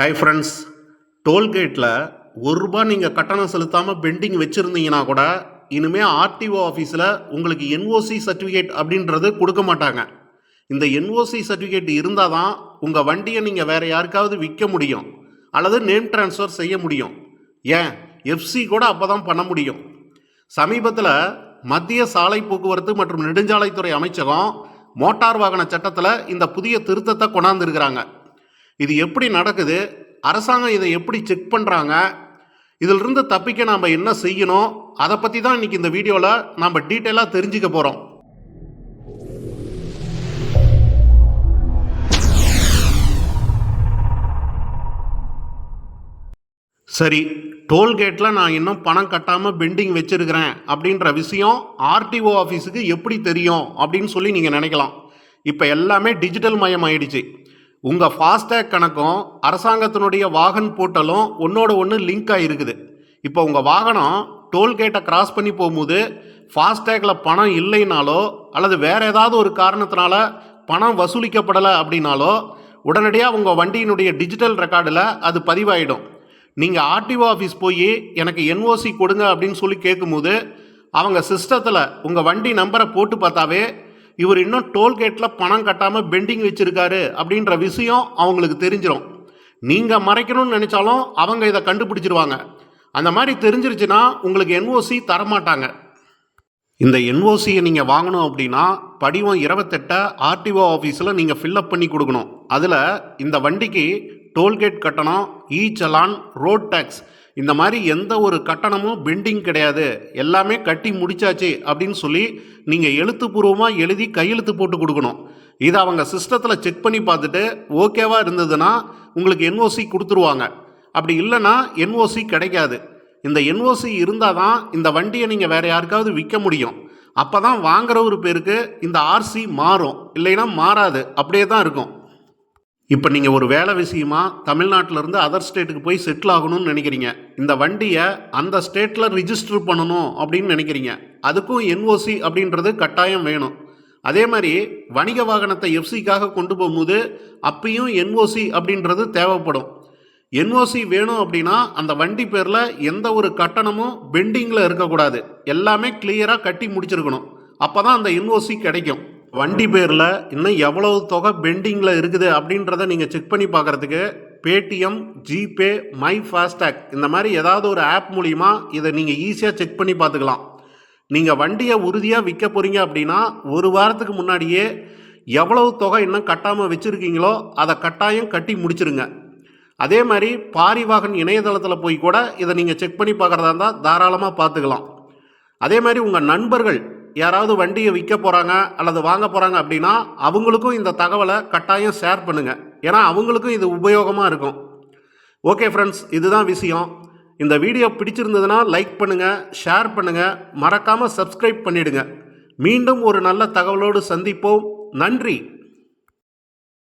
Hi friends டோல்கேட்டில் ஒரு ரூபா நீங்கள் கட்டணம் செலுத்தாமல் பெண்டிங் வச்சுருந்தீங்கன்னா கூட இனிமேல் ஆர்டிஓ ஆஃபீஸில் உங்களுக்கு என்ஓசி சர்டிஃபிகேட் அப்படின்றது கொடுக்க மாட்டாங்க. இந்த என்ஓசி சர்டிஃபிகேட் இருந்தால் தான் உங்கள் வண்டியை நீங்கள் வேறு யாருக்காவது விற்க முடியும். அல்லது நேம் ட்ரான்ஸ்ஃபர் செய்ய முடியும். ஏன்? எஃப்சி கூட அப்போ தான் பண்ண முடியும். சமீபத்தில் மத்திய சாலை போக்குவரத்து மற்றும் நெடுஞ்சாலைத்துறை அமைச்சகம் மோட்டார் வாகன சட்டத்தில் இந்த புதிய திருத்தத்தை கொண்டாந்துருக்கிறாங்க. இது எப்படி நடக்குது? அரசாங்கம் இதை எப்படி செக் பண்ணுறாங்க இதிலிருந்து தப்பிக்க நாம் என்ன செய்யணும்? அதை பற்றி தான் இன்றைக்கி இந்த வீடியோவில் நாம் டீட்டெயிலாக தெரிஞ்சுக்க போகிறோம் சரி டோல்கேட்டில் நான் இன்னும் பணம் கட்டாமல் பெண்டிங் வச்சுருக்கிறேன் அப்படின்ற விஷயம் ஆர்டிஓ ஆஃபீஸுக்கு எப்படி தெரியும் அப்படின்னு சொல்லி நீங்கள் நினைக்கலாம். இப்போ எல்லாமே டிஜிட்டல் மயம் ஆயிடுச்சு உங்கள் ஃபாஸ்டேக் கணக்கும் அரசாங்கத்தினுடைய வாகன் போர்ட்டலும் ஒன்றோட ஒன்று லிங்க் ஆகிருக்குது இப்போ உங்கள் வாகனம் டோல்கேட்டை கிராஸ் பண்ணி போகும்போது ஃபாஸ்டேக்கில் பணம் இல்லைனாலோ அல்லது வேறு ஏதாவது ஒரு காரணத்தினால பணம் வசூலிக்கப்படலை அப்படின்னாலோ உடனடியாக உங்கள் வண்டியினுடைய டிஜிட்டல் ரெக்கார்டில் அது பதிவாயிடும். நீங்கள் ஆர்டிஓ ஆஃபீஸ் போய் எனக்கு என்ஓசி கொடுங்க அப்படின்னு சொல்லி கேட்கும்போது அவங்க சிஸ்டத்தில் உங்கள் வண்டி நம்பரை போட்டு பார்த்தாவே இவர் இன்னும் டோல்கேட்டில் பணம் கட்டாமல் பெண்டிங் வச்சுருக்காரு அப்படின்ற விஷயம் அவங்களுக்கு தெரிஞ்சிடும் நீங்கள் மறைக்கணும்னு நினச்சாலும் அவங்க இதை கண்டுபிடிச்சிருவாங்க. அந்த மாதிரி தெரிஞ்சிருச்சுன்னா உங்களுக்கு என்ஓசி தரமாட்டாங்க. இந்த என்ஓசியை நீங்கள் வாங்கணும் அப்படின்னா படிவம் இருபத்தெட்டை ஆர்டிஓ ஆஃபீஸில் நீங்கள் ஃபில்லப் பண்ணி கொடுக்கணும். அதில் இந்த வண்டிக்கு டோல்கேட் கட்டணம் இ சலான் ரோட் டேக்ஸ் இந்த மாதிரி எந்த ஒரு கட்டணமும் பெண்டிங் கிடையாது. எல்லாமே கட்டி முடிச்சாச்சு அப்படின்னு சொல்லி நீங்கள் எழுத்துப்பூர்வமாக எழுதி கையெழுத்து போட்டு கொடுக்கணும். இதை அவங்க சிஸ்டத்தில் செக் பண்ணி பார்த்துட்டு ஓகேவாக இருந்ததுன்னா உங்களுக்கு என்ஓசி கொடுத்துருவாங்க. அப்படி இல்லைன்னா என்ஓசி கிடைக்காது. இந்த என்ஓசி இருந்தால் தான் இந்த வண்டியை நீங்கள் வேறு யாருக்காவது விற்க முடியும். அப்போ தான் வாங்குற ஒரு பேருக்கு இந்த ஆர்சி மாறும். இல்லைன்னா மாறாது. அப்படியே தான் இருக்கும். இப்போ நீங்கள் ஒரு வேலை விஷயமா தமிழ்நாட்டிலேருந்து அதர் ஸ்டேட்டுக்கு போய் செட்டில் ஆகணும்னு நினைக்கிறீங்க. இந்த வண்டியை அந்த ஸ்டேட்டில் ரிஜிஸ்டர் பண்ணணும் அப்படின்னு நினைக்கிறீங்க. அதுக்கும் என்ஓசி அப்படின்றது கட்டாயம் வேணும். அதே மாதிரி வணிக வாகனத்தை எஃப்சிக்காக கொண்டு போகும்போது அப்பயும் என்ஓசி அப்படின்றது தேவைப்படும். என்ஓசி வேணும் அப்படின்னா அந்த வண்டி பேரில் எந்த ஒரு கட்டணமும் பெண்டிங்கில் இருக்கக்கூடாது. எல்லாமே கிளியராக கட்டி முடிச்சிருக்கணும். அப்போ தான் அந்த என்ஓசி கிடைக்கும். வண்டி பேரில் இன்னும் எவ்வளவு தொகை பெண்டிங்கில் இருக்குது அப்படின்றத நீங்கள் செக் பண்ணி பார்க்குறதுக்கு பேடிஎம் ஜிபே மை ஃபாஸ்டேக் இந்த மாதிரி ஏதாவது ஒரு ஆப் மூலிமா இதை நீங்கள் ஈஸியாக செக் பண்ணி பார்த்துக்கலாம். நீங்கள் வண்டியை உறுதியாக விற்க போகிறீங்க அப்படின்னா ஒரு வாரத்துக்கு முன்னாடியே எவ்வளவு தொகை இன்னும் கட்டாமல் வச்சுருக்கீங்களோ அதை கட்டாயம் கட்டி முடிச்சிருங்க. அதே மாதிரி பாரிவாகன் இணையதளத்தில் போய் கூட இதை நீங்கள் செக் பண்ணி பார்க்குறதா இருந்தால் தாராளமாக பார்த்துக்கலாம். அதே மாதிரி உங்கள் நண்பர்கள் யாராவது வண்டியை விற்க போகிறாங்க அல்லது வாங்க போகிறாங்க அப்படின்னா அவங்களுக்கும் இந்த தகவலை கட்டாயம் ஷேர் பண்ணுங்கள் ஏன்னா அவங்களுக்கும் இது உபயோகமாக இருக்கும். ஓகே ஃப்ரெண்ட்ஸ் இதுதான் விஷயம். இந்த வீடியோ பிடிச்சிருந்ததுன்னா லைக் பண்ணுங்கள் ஷேர் பண்ணுங்கள் மறக்காமல் சப்ஸ்கிரைப் பண்ணிவிடுங்க மீண்டும் ஒரு நல்ல தகவலோடு சந்திப்போம். நன்றி.